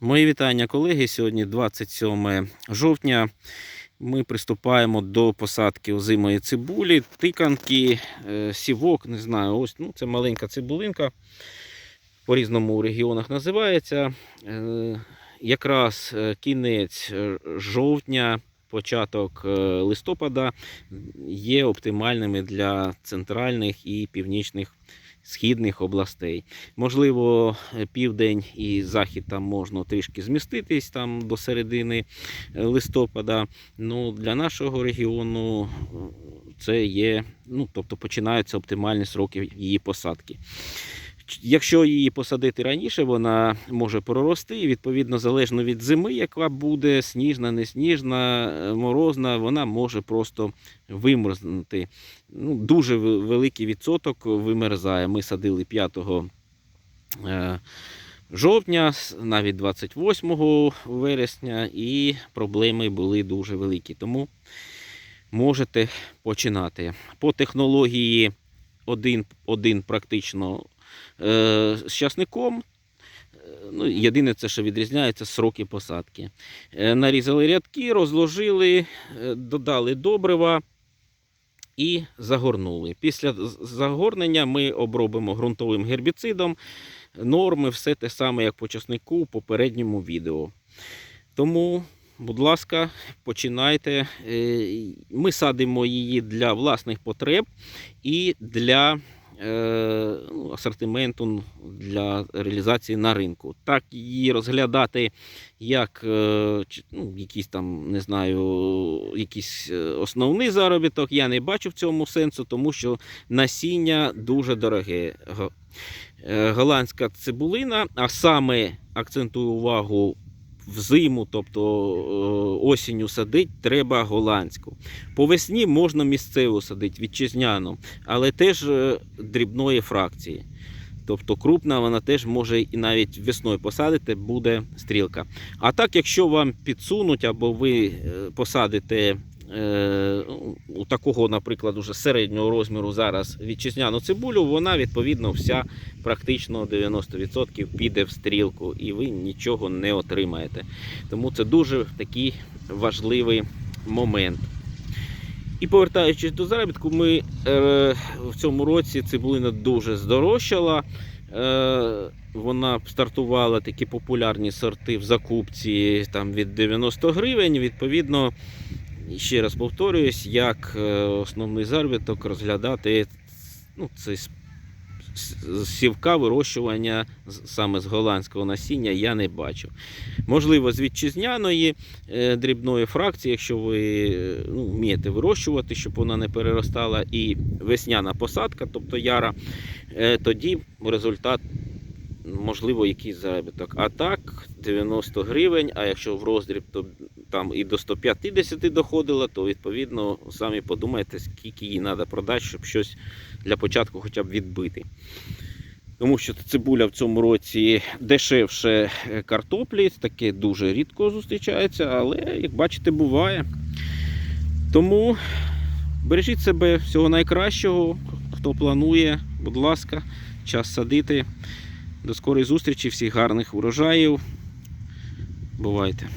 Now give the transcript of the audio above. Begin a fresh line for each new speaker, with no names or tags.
Мої вітання, колеги. Сьогодні 27 жовтня. Ми приступаємо до посадки озимої цибулі, тиканки, е, сівок, не знаю, ось ну, це маленька цибулинка. По-різному у регіонах називається. Е, Якраз е, кінець жовтня, початок листопада є оптимальними для центральних і північних східних областей. Можливо, е, південь і захід там можна трішки зміститись там до середини е, листопада. Ну, для нашого регіону е, це є, ну, тобто починаються оптимальні сроки її посадки. Якщо її посадити раніше, вона може прорости, і відповідно, залежно від зими, яка буде сніжна, не сніжна, е, морозна, вона може просто вимерзнути. Ну, дуже великий відсоток вимерзає. Ми садили 5 е, жовтня, навіть 28 вересня, і проблеми були дуже великі. Тому можете починати. По технології один, один практично з часником. Е, Ну, єдине, це що відрізняється сроки посадки. Е, Нарізали рядки, розложили, е, додали добрива і загорнули. Після загорнення ми обробимо ґрунтовим гербіцидом. Норми все те саме, як по часнику у попередньому відео. Тому, будь ласка, починайте. Е, Ми садимо її для власних потреб і для е, ну, асортименту для реалізації на ринку. Так її розглядати як е, ну, якийсь там, не знаю, якийсь е, основний заробіток. Я не бачу в цьому сенсу, тому що насіння дуже дороге. Е, Голландська цибулина, а саме акцентую увагу. Взиму, тобто е, осінню садить, треба голландську. По весні можна місцеву садити, вітчизняну, але теж е, дрібної фракції. Тобто крупна вона теж може і навіть весною посадити, буде стрілка. А так, якщо вам підсунуть або ви е, посадите у такого, наприклад, уже середнього розміру зараз вітчизняну цибулю, вона відповідно вся практично 90% піде в стрілку, і ви нічого не отримаєте. Тому це дуже такий важливий момент. І повертаючись до заробітку, ми е, в цьому році цибулина дуже здорожчала. Е, вона стартувала такі популярні сорти в закупці там, від 90 гривень. Відповідно, ще раз повторююсь, як е, основний заробіток розглядати ну, це з- з сівка вирощування саме з голландського насіння я не бачу. Можливо, з вітчизняної е, дрібної фракції, якщо ви е, ну, вмієте вирощувати, щоб вона не переростала, і весняна посадка, тобто яра, тоді результат. Можливо, якийсь заробіток. А так, 90 гривень, а якщо в роздріб, то там і до 150 доходило, то відповідно самі подумайте, скільки їй треба продати, щоб щось для початку хоча б відбити. Тому що цибуля в цьому році дешевше е, картоплі, таке дуже рідко зустрічається, але, як бачите, буває. Тому бережіть себе всього найкращого. Хто планує, будь ласка, час садити. До скорої зустрічі, всіх гарних урожаїв. Бувайте!